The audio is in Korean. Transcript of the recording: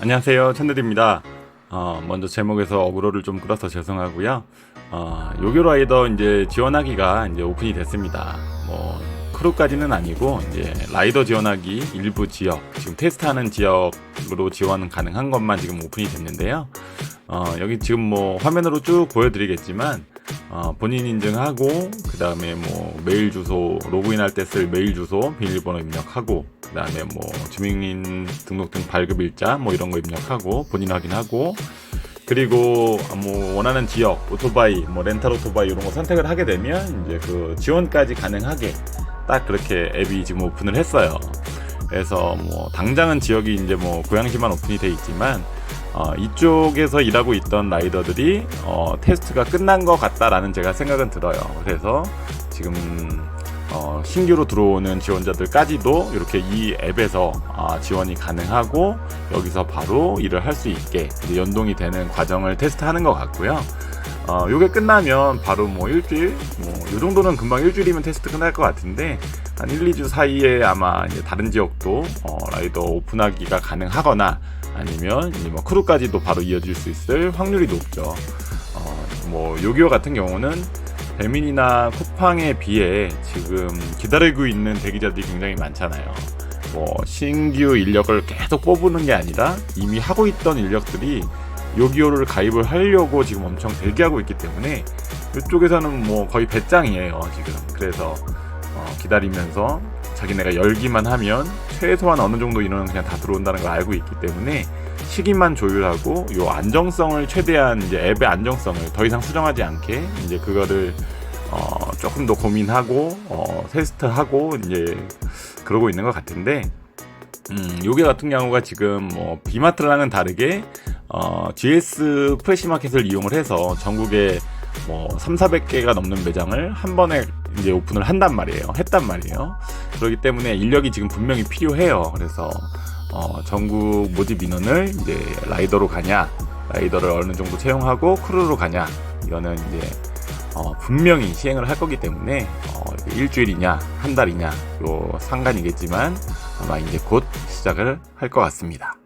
안녕하세요. 천대디입니다. 어, 먼저 제목에서 어그로를 좀 끌어서 죄송하고요. 어, 요교 라이더 이제 지원하기가 이제 오픈이 됐습니다. 뭐 크루까지는 아니고 이제 라이더 지원하기 일부 지역 지금 테스트하는 지역으로 지원 가능한 것만 지금 오픈이 됐는데요. 어, 여기 지금 뭐 화면으로 쭉 보여드리겠지만 어, 본인 인증하고 그 다음에 뭐 메일 주소 로그인할 때 쓸 메일 주소 비밀번호 입력하고 그 다음에 뭐 주민인 등록증 발급 일자 뭐 이런 거 입력하고 본인 확인하고 그리고 뭐 원하는 지역 오토바이 뭐 렌탈 오토바이 이런 거 선택을 하게 되면 이제 그 지원까지 가능하게 딱 그렇게 앱이 지금 오픈을 했어요. 그래서 뭐 당장은 지역이 이제 뭐 고양시만 오픈이 돼 있지만 어, 이쪽에서 일하고 있던 라이더들이 어, 테스트가 끝난 것 같다라는 제가 생각은 들어요. 그래서 지금 어, 신규로 들어오는 지원자들까지도 이렇게 이 앱에서 아, 지원이 가능하고 여기서 바로 일을 할 수 있게 연동이 되는 과정을 테스트하는 것 같고요. 어, 요게 끝나면 바로 뭐 일주일, 뭐, 요 정도는 금방 일주일이면 테스트 끝날 것 같은데, 한 1, 2주 사이에 아마 다른 지역도, 어, 라이더 오픈하기가 가능하거나, 아니면 뭐 크루까지도 바로 이어질 수 있을 확률이 높죠. 어, 뭐, 요기요 같은 경우는, 배민이나 쿠팡에 비해 지금 기다리고 있는 대기자들이 굉장히 많잖아요. 뭐, 신규 인력을 계속 뽑는 게 아니라, 이미 하고 있던 인력들이 요기요를 가입을 하려고 지금 엄청 대기하고 있기 때문에 이쪽에서는 뭐 거의 배짱이에요 지금 그래서 어, 기다리면서 자기네가 열기만 하면 최소한 어느 정도 인원은 그냥 다 들어온다는 걸 알고 있기 때문에 시기만 조율하고 요 안정성을 최대한 이제 앱의 안정성을 더 이상 수정하지 않게 이제 그거를 어, 조금 더 고민하고 어, 테스트하고 이제 그러고 있는 것 같은데 음, 요게 같은 경우가 지금 뭐 비마트랑은 다르게 어, GS 프레시 마켓을 이용을 해서 전국에 뭐 3, 400개가 넘는 매장을 한 번에 이제 오픈을 한단 말이에요. 했단 말이에요. 그렇기 때문에 인력이 지금 분명히 필요해요. 그래서 어, 전국 모집 인원을 이제 라이더로 가냐, 라이더를 어느 정도 채용하고 크루로 가냐, 이거는 이제 어, 분명히 시행을 할 거기 때문에 어, 일주일이냐, 한 달이냐, 요 상관이겠지만 아마 이제 곧 시작을 할 것 같습니다.